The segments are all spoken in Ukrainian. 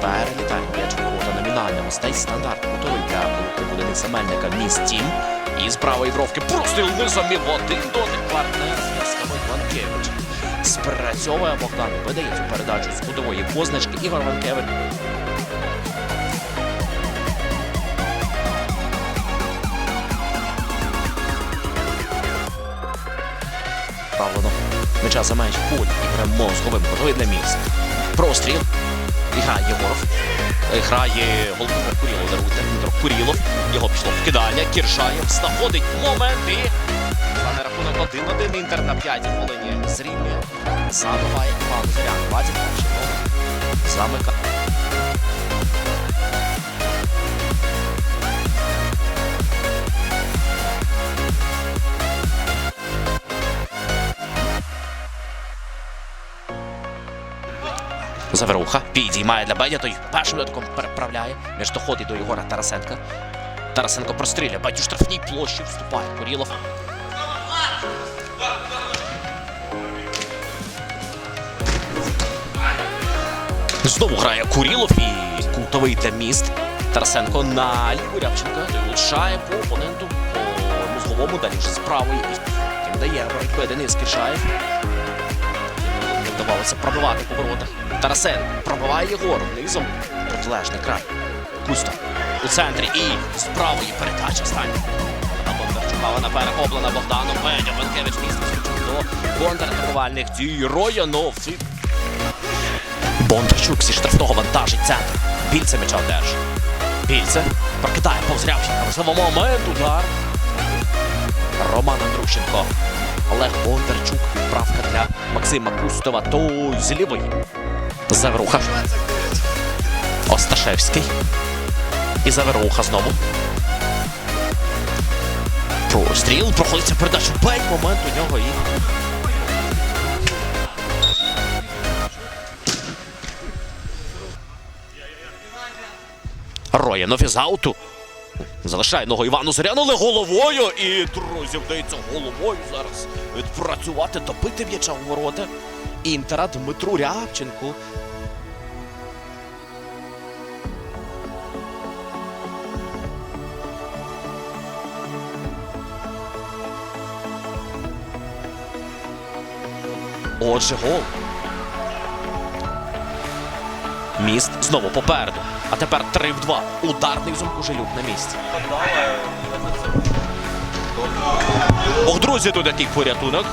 Перелітає м'яч у ворота номінального. Стей стандарт готовий для колективу Дениса Мельника. Містім. І з правої бровки простріл низом один дотик партнер зв'язками Ванкевич. Спрацьовує Богдан. Видає цю передачу з кутової позначки. Ігор Ванкевич. Павло Меча за меч в полі. Ігорем Мозговим готовий для місць. Простріл. І грає Єгоров. Е, Грає голкіпер Курілов. Даруйте Дмитро Курілов. Його пішло вкидання. Кіршаєв знаходить момент і стане рахунок 1-1. Інтер на 5 хвилині зрівнює. Задуває Іван Зорян. 21 номер. Замика. Заверуха підіймає для Бедя, той першим дотиком переправляє. Між доходить до Єгора Тарасенка. Тарасенко простріляє, Бедю штрафній площі вступає Курілов. Знову грає Курілов і кутовий для міст. Тарасенко на ліву Рябченка влучає по опоненту по мозговому, далі вже з правої. І дає боротьби Денис Кіршаєв. Не пробивати по. Тарасен пробиває Єгору низом. Протилежний край. Кусто у центрі і з правої передача стань. Бондарчука вона перехоплена Богданом. Бедя Ванкевич місце до контратакувальних дій. Бондарчук зі штрафного вантажить центр. Більце м'яча одержить. Більце прокидає повз Рябченка. Можливо, момент, удар. Роман Андрущенко. Олег Бондарчук. Відправка для Максима Кустова. Той з лівої. Заверуха. Осташевський. І Заверуха знову. Простріл. Проходиться передача. Бей момент у нього і. Роянов із ауту. Залишає ногу Івану Зоряну, але головою. І, друзі, вдається головою зараз відпрацювати, добити м'яча у ворота. Інтера Дмитру Рябченку. Отже, гол. Міст знову попереду. А тепер 3 в 2. Ударний Зумкужелюк на місці. Ох, друзі, тут який порятунок.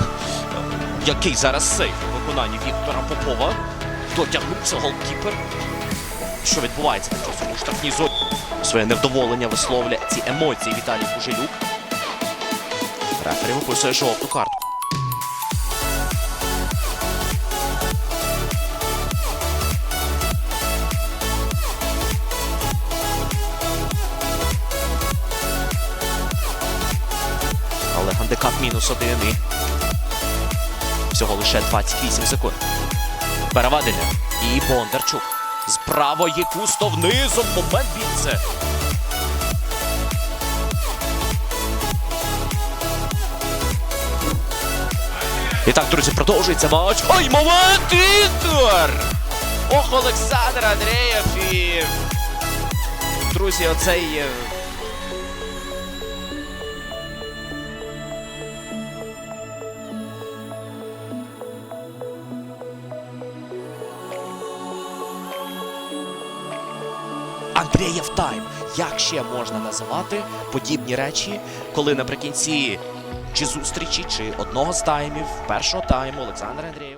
Який зараз сейф у виконанні Віктора Попова. Дотягнувся голкіпер. Що відбувається під час у штрафній зоні? Своє невдоволення висловлює ці емоції Віталій Кужелюк. Рефері виписує жовту картку. Але мінус один і всього лише 28 секунд. Переведення. І Бондарчук. З правої кусто внизу. Момент більце. І так, друзі, продовжується матч. Ой, момент! Інтер! Ох, Олександр Андрієв і... Друзі, оцей... Андрієв тайм. Як ще можна називати подібні речі, коли наприкінці чи зустрічі, чи одного з таймів, першого тайму Олександр Андрієв.